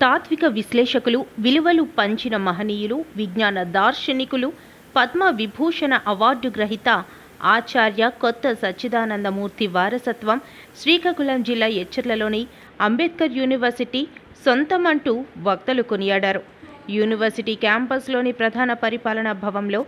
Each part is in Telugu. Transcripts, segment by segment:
తాత్విక విశ్లేషకులు విలువలు పంచిన మహనీయులు విజ్ఞాన దార్శనికులు పద్మ విభూషణ అవార్డు గ్రహీత ఆచార్య కొత్త సచ్చిదానందమూర్తి వారసత్వం శ్రీకాకుళం జిల్లా ఎచ్చర్లలోని అంబేద్కర్ యూనివర్సిటీ సొంతమంటూ వక్తలు కొనియాడారు. యూనివర్సిటీ క్యాంపస్లోని ప్రధాన పరిపాలనా భవంలో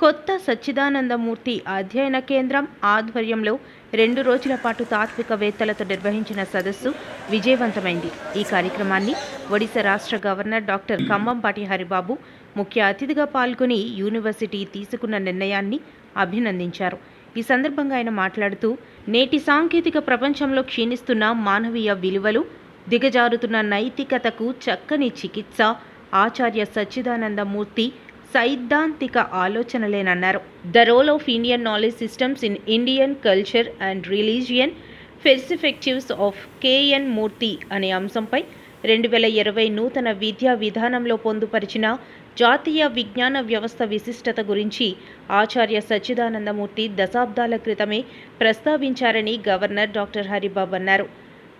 కొత్త సచ్చిదానందమూర్తి అధ్యయన కేంద్రం ఆధ్వర్యంలో రెండు రోజుల పాటు తాత్వికవేత్తలతో నిర్వహించిన సదస్సు విజయవంతమైంది. ఈ కార్యక్రమాన్ని ఒడిశా రాష్ట్ర గవర్నర్ డాక్టర్ కంబంపాటి హరిబాబు ముఖ్య అతిథిగా పాల్గొని యూనివర్సిటీ తీసుకున్న నిర్ణయాన్ని అభినందించారు. ఈ సందర్భంగా ఆయన మాట్లాడుతూ నేటి సాంకేతిక ప్రపంచంలో క్షీణిస్తున్న మానవీయ విలువలు దిగజారుతున్న నైతికతకు చక్కని చికిత్స ఆచార్య సచ్చిదానందమూర్తి సైద్ధాంతిక ఆలోచనలేనన్నారు. The role of Indian knowledge systems in Indian culture and religion perspectives of K N Murthy అనే అంశంపై రెండు వేల ఇరవై నూతన విద్యా విధానంలో పొందుపరిచిన జాతీయ విజ్ఞాన వ్యవస్థ విశిష్టత గురించి ఆచార్య సచ్చిదానందమూర్తి దశాబ్దాల క్రితమే ప్రస్తావించారని గవర్నర్ డాక్టర్ హరిబాబు అన్నారు.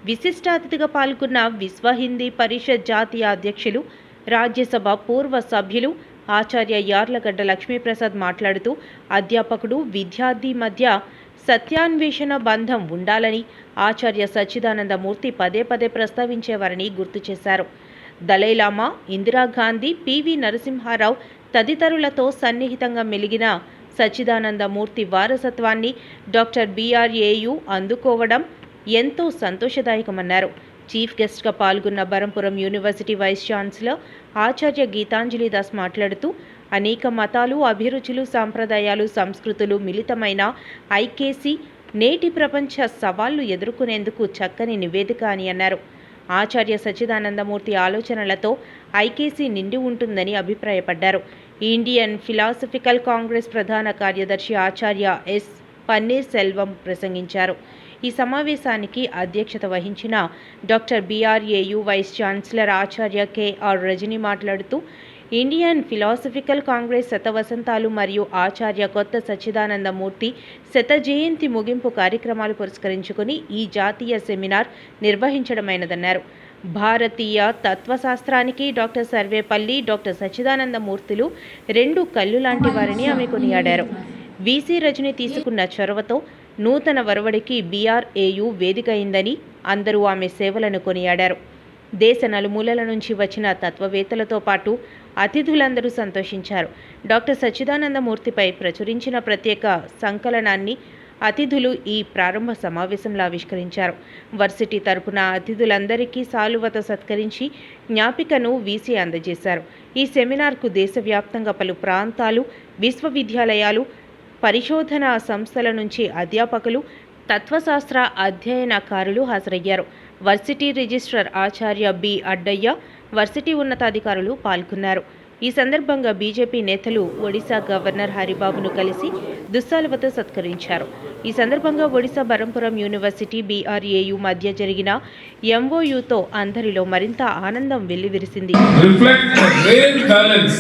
విశిష్ట అతిథిగా పాల్గొన్న విశ్వ హిందీ పరిషత్ జాతీయ అధ్యక్షులు రాజ్యసభ పూర్వ సభ్యులు ఆచార్య యార్లగడ్డ లక్ష్మీప్రసాద్ మాట్లాడుతూ అధ్యాపకుడు విద్యార్థి మధ్య సత్యాన్వేషణ బంధం ఉండాలని ఆచార్య సచ్చిదానందమూర్తి పదే పదే ప్రస్తావించేవారని గుర్తు చేశారు. దలైలామా ఇందిరాగాంధీ పివి నరసింహారావు తదితరులతో సన్నిహితంగా మెలిగిన సచ్చిదానందమూర్తి వారసత్వాన్ని డాక్టర్ బీఆర్ఏయు అందుకోవడం ఎంతో సంతోషదాయకమన్నారు. చీఫ్ గెస్ట్గా పాల్గొన్న Berhampur university vice chancellor Acharya Gitanjali Das మాట్లాడుతూ అనేక మతాలు అభిరుచులు సాంప్రదాయాలు సంస్కృతులు మిళితమైన ఐకేసీ నేటి ప్రపంచ సవాళ్ళు ఎదుర్కొనేందుకు చక్కని నివేదిక అని అన్నారు. ఆచార్య సచ్చిదానందమూర్తి ఆలోచనలతో ఐకేసీ నిండి ఉంటుందని అభిప్రాయపడ్డారు. ఇండియన్ ఫిలాసఫికల్ కాంగ్రెస్ ప్రధాన కార్యదర్శి ఆచార్య ఎస్ పన్నీర్ సెల్వం ప్రసంగించారు. ఈ సమావేశానికి అధ్యక్షత వహించిన doctor B R A U vice chancellor Acharya K R Rajani మాట్లాడుతూ ఇండియన్ ఫిలాసఫికల్ కాంగ్రెస్ శతవసంతాలు మరియు ఆచార్య కొత్త సచ్చిదానందమూర్తి శత జయంతి ముగింపు కార్యక్రమాలు పురస్కరించుకుని ఈ జాతీయ సెమినార్ నిర్వహించడమైనదన్నారు. భారతీయ తత్వశాస్త్రానికి డాక్టర్ సర్వేపల్లి డాక్టర్ సచ్చిదానందమూర్తులు రెండు కళ్ళు లాంటి వారిని ఆమె కొనియాడారు. వీసీ రజని తీసుకున్న చొరవతో నూతన వరవడికి బీఆర్ఏయు వేదిక అయిందని అందరూ ఆమె సేవలను కొనియాడారు. దేశ నలుమూలల నుంచి వచ్చిన తత్వవేత్తలతో పాటు అతిథులందరూ సంతోషించారు. డాక్టర్ సచ్చిదానందమూర్తిపై ప్రచురించిన ప్రత్యేక సంకలనాన్ని అతిథులు ఈ ప్రారంభ సమావేశంలో ఆవిష్కరించారు. వర్సిటీ తరపున అతిథులందరికీ సాలువతో సత్కరించి జ్ఞాపికను వీసీ అందజేశారు. ఈ సెమినార్కు దేశవ్యాప్తంగా పలు ప్రాంతాలు విశ్వవిద్యాలయాలు పరిశోధన సంస్థల నుంచి అధ్యాపకులు తత్వశాస్త్ర అధ్యయనకారులు హాజరయ్యారు. Varsity registrar Acharya B. Addaiah varsity ఉన్నతాధికారులు పాల్గొన్నారు. ఈ సందర్భంగా బీజేపీ నేతలు ఒడిశా గవర్నర్ హరిబాబును కలిసి దుస్సాలవతో సత్కరించారు. ఈ సందర్భంగా ఒడిశా బరంపురం యూనివర్సిటీ బీఆర్ఏయు మధ్య జరిగిన ఎంఓయూతో అందరిలో మరింత ఆనందం వెల్లివిరిసింది. Reflect a rare balance.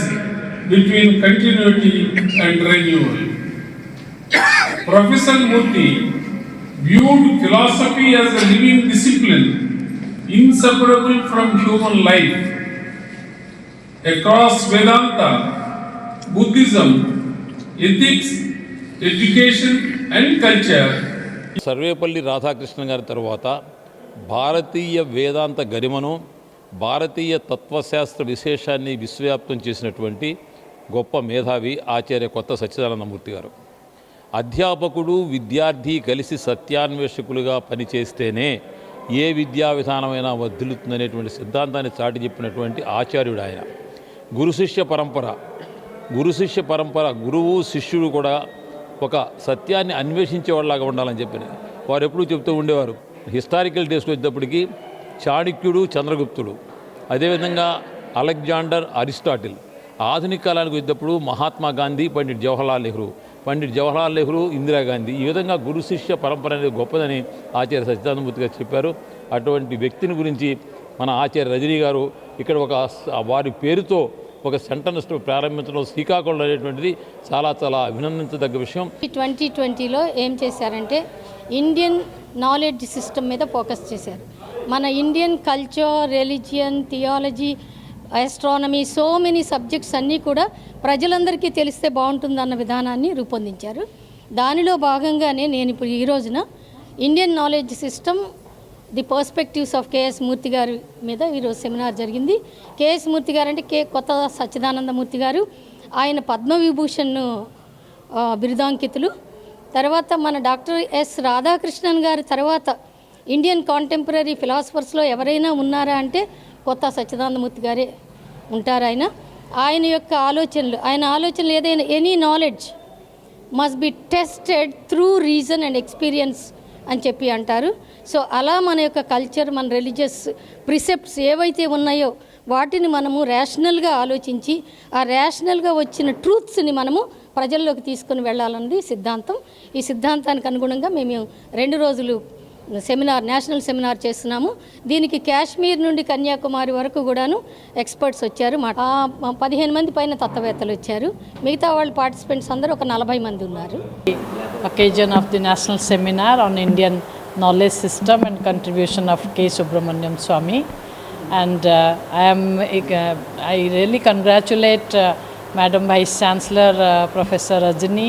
Professor Murthy viewed philosophy as a living discipline inseparable from human life. Across Vedanta, Buddhism, ethics, education, and culture, Sarvepalli Radhakrishna గారి తరువాత భారతీయ వేదాంత గరిమను భారతీయ తత్వశాస్త్ర విశేషాన్ని విశ్వవ్యాప్తం చేసినటువంటి గొప్ప మేధావి ఆచార్య కొత్త సచ్చిదానందమూర్తి గారు అధ్యాపకుడు విద్యార్థి కలిసి సత్యాన్వేషకులుగా పనిచేస్తేనే ఏ విద్యా విధానమైనా వర్ధిల్లుతుందనేటువంటి సిద్ధాంతాన్ని చాటి చెప్పినటువంటి ఆచార్యుడు ఆయన. గురు శిష్య పరంపర. గురు శిష్య పరంపర గురువు శిష్యుడు కూడా ఒక సత్యాన్ని అన్వేషించేవాళ్ళలాగా ఉండాలని చెప్పిన వారు ఎప్పుడూ చెప్తూ ఉండేవారు. హిస్టారికల్ డేస్కి వచ్చేటప్పటికి చాణక్యుడు చంద్రగుప్తుడు అదేవిధంగా అలెగ్జాండర్ అరిస్టాటిల్ ఆధునిక కాలానికి వచ్చేటప్పుడు మహాత్మా గాంధీ పండిట్ జవహర్లాల్ నెహ్రూ పండిట్ జవహర్లాల్ నెహ్రూ ఇందిరాగాంధీ ఈ విధంగా గురు శిష్య పరంపర అనేది గొప్పదని ఆచార్య సచ్చిదానందమూర్తి గారు చెప్పారు. అటువంటి వ్యక్తిని గురించి మన ఆచార్య రజనీ గారు ఇక్కడ ఒక వారి పేరుతో ఒక సెంటర్స్ ప్రారంభించడం శ్రీకాకుళం అనేటువంటిది చాలా చాలా అభినందించదగ్గ విషయం. ట్వంటీ ట్వంటీలో ఏం చేశారంటే ఇండియన్ నాలెడ్జ్ సిస్టమ్ మీద ఫోకస్ చేశారు. మన Indian culture religion theology astronomy so many subjects అన్నీ కూడా ప్రజలందరికీ తెలిస్తే బాగుంటుందన్న విధానాన్ని రూపొందించారు. దానిలో భాగంగానే నేను ఇప్పుడు ఈ రోజున Indian knowledge system the perspectives of K S Murthy garu మీద ఈరోజు సెమినార్ జరిగింది. కేఎస్ మూర్తి గారు అంటే కే కొత్త సచ్చిదానందమూర్తి గారు. ఆయన పద్మవిభూషణ్ బిరుదాంకితులు. తర్వాత మన డాక్టర్ ఎస్ రాధాకృష్ణన్ గారి తర్వాత ఇండియన్ కాంటెంపరీ ఫిలాసఫర్స్లో ఎవరైనా ఉన్నారా అంటే కొత్త సచ్చిదానందమూర్తి గారే ఉంటారు ఆయన. ఆయన యొక్క ఆలోచనలు ఆయన ఆలోచనలు ఏదైనా any knowledge must be tested through reason and experience అని చెప్పి అంటారు. సో అలా మన యొక్క కల్చర్ మన రిలీజియస్ ప్రిసెప్ట్స్ ఏవైతే ఉన్నాయో వాటిని మనము రేషనల్గా ఆలోచించి ఆ రేషనల్గా వచ్చిన ట్రూత్స్ని మనము ప్రజల్లోకి తీసుకుని వెళ్ళాలన్నది సిద్ధాంతం. ఈ సిద్ధాంతానికి అనుగుణంగా మేము రెండు రోజులు సెమినార్ నేషనల్ సెమినార్ చేస్తున్నాము. దీనికి కాశ్మీర్ నుండి కన్యాకుమారి వరకు కూడాను ఎక్స్పర్ట్స్ వచ్చారు. మా పదిహేను మంది పైన తత్వవేత్తలు వచ్చారు. మిగతా వాళ్ళు పార్టిసిపెంట్స్ అందరూ ఒక నలభై మంది ఉన్నారు. Occasion of the national seminar on Indian knowledge system and contribution of K Subrahmanyam Swamy and I'm I really congratulate madam vice chancellor professor Rajani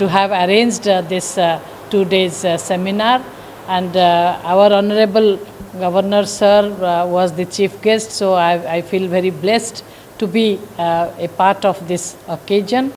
to have arranged this two days seminar And uh, our Honorable Governor Sir uh, was the chief guest, so I, I feel very blessed to be uh, a part of this occasion.